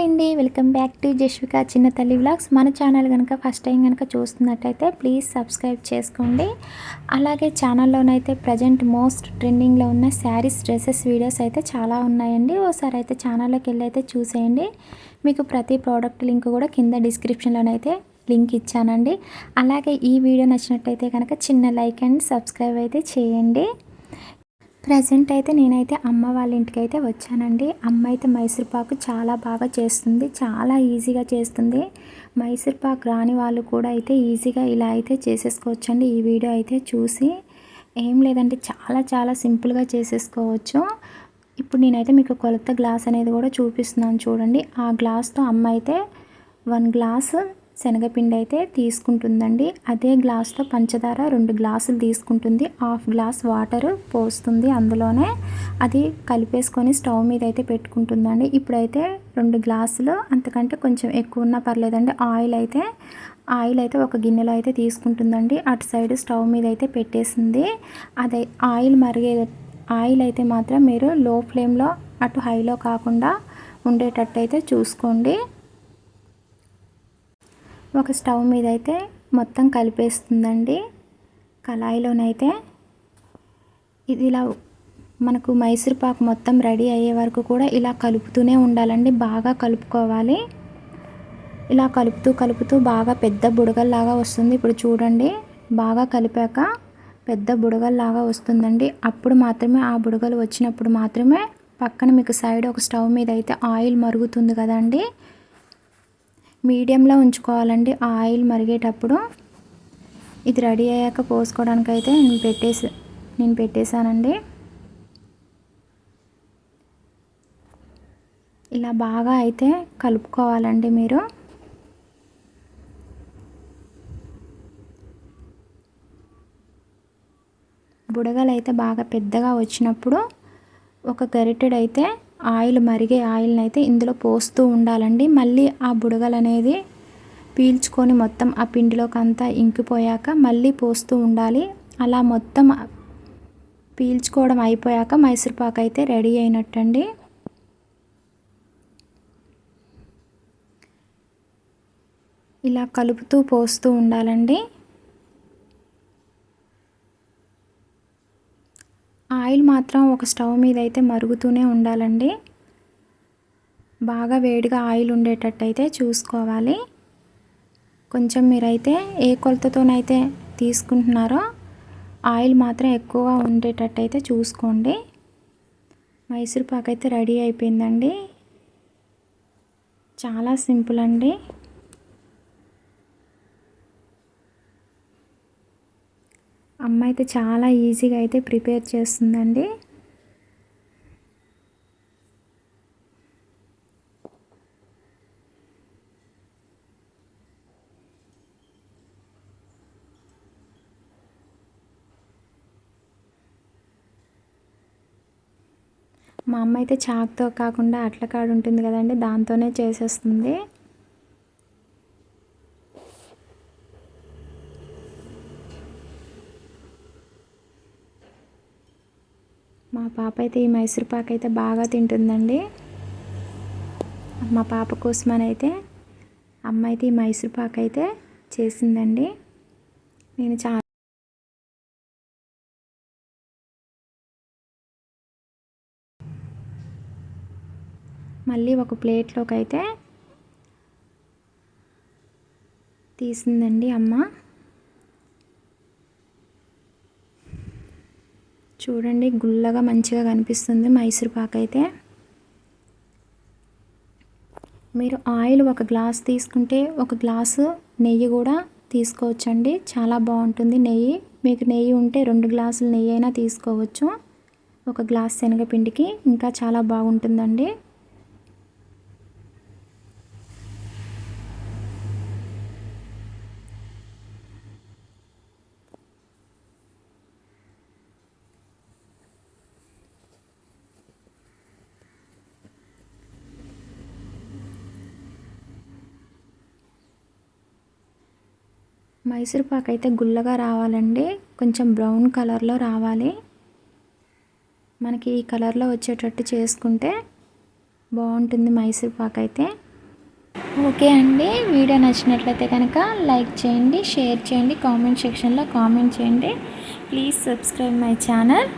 Hi అండి. Welcome back to Jashvika చిన్న తల్లి వ్లాగ్స్ మన ఛానల్ కనుక ఫస్ట్ టైం కనుక చూస్తున్నట్టయితే ప్లీజ్ సబ్స్క్రైబ్ చేసుకోండి. అలాగే ఛానల్లోనైతే ప్రజెంట్ మోస్ట్ ట్రెండింగ్లో ఉన్న శారీస్ డ్రెస్సెస్ వీడియోస్ అయితే చాలా ఉన్నాయండి. ఓసారి అయితే ఛానల్లోకి వెళ్ళి అయితే చూసేయండి. మీకు ప్రతి ప్రోడక్ట్ లింక్ కూడా కింద డిస్క్రిప్షన్లోనైతే లింక్ ఇచ్చానండి. అలాగే ఈ వీడియో నచ్చినట్టయితే కనుక చిన్న లైక్ అండ్ సబ్స్క్రైబ్ అయితే చేయండి. ప్రజెంట్ అయితే నేనైతే అమ్మ వాళ్ళ ఇంటికి అయితే వచ్చానండి. అమ్మ అయితే మైసూర్ పాకు చాలా బాగా చేస్తుంది. చాలా ఈజీగా చేస్తుంది. మైసూర్ పాక్ రాని వాళ్ళు కూడా అయితే ఈజీగా ఇలా అయితే చేసేసుకోవచ్చండి. ఈ వీడియో అయితే చూసి ఏం లేదంటే చాలా చాలా సింపుల్గా చేసేసుకోవచ్చు. ఇప్పుడు నేనైతే మీకు కొలత గ్లాస్ అనేది కూడా చూపిస్తున్నాను చూడండి. ఆ గ్లాస్తో అమ్మ అయితే వన్ గ్లాస్ శనగపిండి అయితే తీసుకుంటుందండి. అదే గ్లాస్లో పంచదార రెండు గ్లాసులు తీసుకుంటుంది. హాఫ్ గ్లాస్ వాటర్ పోస్తుంది అందులోనే. అది కలిపేసుకొని స్టవ్ మీద అయితే పెట్టుకుంటుందండి. ఇప్పుడైతే రెండు గ్లాసులు అంతకంటే కొంచెం ఎక్కువ ఉన్నా పర్లేదండి. ఆయిల్ అయితే ఆయిల్ అయితే ఒక గిన్నెలో అయితే తీసుకుంటుందండి. అటు సైడ్ స్టవ్ మీద అయితే పెట్టేసింది. అదే ఆయిల్ మరిగే ఆయిల్ అయితే మాత్రం మీరు లో ఫ్లేమ్లో అటు హైలో కాకుండా ఉండేటట్టు అయితే చూసుకోండి. ఒక స్టవ్ మీద అయితే మొత్తం కలిపేస్తుందండి. కళాయిలోనైతే ఇది ఇలా మనకు మైసూర్పాకు మొత్తం రెడీ అయ్యే వరకు కూడా ఇలా కలుపుతూనే ఉండాలండి. బాగా కలుపుకోవాలి. ఇలా కలుపుతూ కలుపుతూ బాగా పెద్ద బుడగల్లాగా వస్తుంది. ఇప్పుడు చూడండి బాగా కలిపాక పెద్ద బుడగల్లాగా వస్తుందండి. అప్పుడు మాత్రమే ఆ బుడగలు వచ్చినప్పుడు మాత్రమే పక్కన మీకు సైడ్ ఒక స్టవ్ మీద అయితే ఆయిల్ మరుగుతుంది కదండి. మీడియంలో ఉంచుకోవాలండి. ఆయిల్ మరిగేటప్పుడు ఇది రెడీ అయ్యాక పోసుకోవడానికి అయితే నేను పెట్టేసి నేను పెట్టేశానండి. ఇలా బాగా అయితే కలుపుకోవాలండి మీరు. బుడగలు అయితే బాగా పెద్దగా వచ్చినప్పుడు ఒక గరిటెడైతే ఆయిల్ మరిగే ఆయిల్ని అయితే ఇందులో పోస్తూ ఉండాలండి. మళ్ళీ ఆ బుడగలు అనేది పీల్చుకొని మొత్తం ఆ పిండిలోకి అంతా ఇంకిపోయాక మళ్ళీ పోస్తూ ఉండాలి. అలా మొత్తం పీల్చుకోవడం అయిపోయాక మైసూర్పాక్ అయితే రెడీ అయినట్టండి. ఇలా కలుపుతూ పోస్తూ ఉండాలండి. ఆయిల్ మాత్రం ఒక స్టవ్ మీద అయితే మరుగుతూనే ఉండాలండి. బాగా వేడిగా ఆయిల్ ఉండేటట్టయితే చూసుకోవాలి. కొంచెం మీరైతే ఏ కొలతతోనైతే తీసుకుంటున్నారో ఆయిల్ మాత్రం ఎక్కువగా ఉండేటట్టయితే చూసుకోండి. మైసూర్ పాక్ అయితే రెడీ అయిపోయిందండి. చాలా సింపుల్ అండి. అమ్మ అయితే చాలా ఈజీగా అయితే ప్రిపేర్ చేస్తుందండి. మా అమ్మ అయితే చాక్తో కాకుండా అట్ల కాడు ఉంటుంది కదండి దాంతోనే చేసేస్తుంది. మా పాప అయితే ఈ మైసూర్ పాక్ అయితే బాగా తింటుందండి. మా పాప కోసమని అయితే అమ్మ అయితే ఈ మైసూర్ పాక్ అయితే చేసిందండి. నేను చాలా మళ్ళీ ఒక ప్లేట్లోకి అయితే తీసిందండి అమ్మ. చూడండి గుల్లగా మంచిగా కనిపిస్తుంది మైసూర్ పాక్ అయితే. మీరు ఆయిల్ ఒక గ్లాస్ తీసుకుంటే ఒక గ్లాసు నెయ్యి కూడా తీసుకోవచ్చండి. చాలా బాగుంటుంది నెయ్యి. మీకు నెయ్యి ఉంటే రెండు గ్లాసులు నెయ్యి అయినా తీసుకోవచ్చు. ఒక గ్లాస్ శనగపిండికి ఇంకా చాలా బాగుంటుందండి. మైసూర్ పాక్ అయితే గుల్లగా రావాలండి. కొంచెం బ్రౌన్ కలర్లో రావాలి. మనకి ఈ కలర్లో వచ్చేటట్టు చేసుకుంటే బాగుంటుంది మైసూర్ పాక్ అయితే. ఓకే అండి. వీడియో నచ్చినట్లయితే కనుక లైక్ చేయండి షేర్ చేయండి కామెంట్ సెక్షన్లో కామెంట్ చేయండి. Please subscribe my channel.